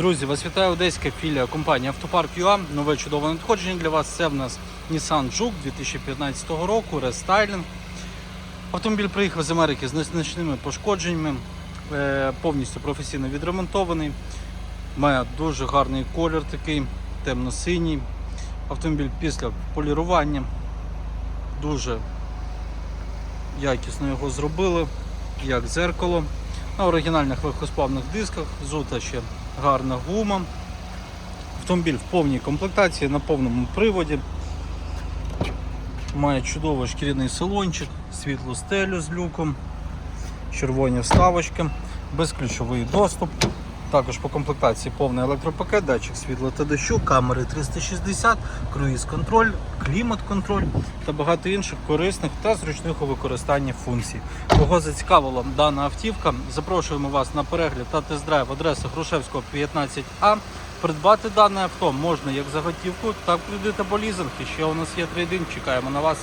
Друзі, вас вітає одеська філія компанії Автопарк ЮА. Нове чудове надходження для вас. Це в нас Nissan Juke 2015 року, рестайлінг. Автомобіль приїхав з Америки з незначними пошкодженнями, е, повністю професійно відремонтований. Має дуже гарний колір такий, темно-синій. Автомобіль після полірування. Дуже якісно його зробили, як зеркало. На оригінальних легкосплавних дисках, зута ще гарна гума. Автомобіль в повній комплектації, на повному приводі. Має чудовий шкіряний салончик, світлу стелю з люком, червоні вставочки, безключовий доступ. Також по комплектації повний електропакет, датчик світла та дощу, камери 360, круїз-контроль, клімат-контроль та багато інших корисних та зручних у використанні функцій. Кого зацікавила дана автівка, запрошуємо вас на перегляд та тест-драйв адреса Грушевського 15А. Придбати дане авто можна як за готівку, так і або лізинг. І ще у нас є трейдинг, чекаємо на вас.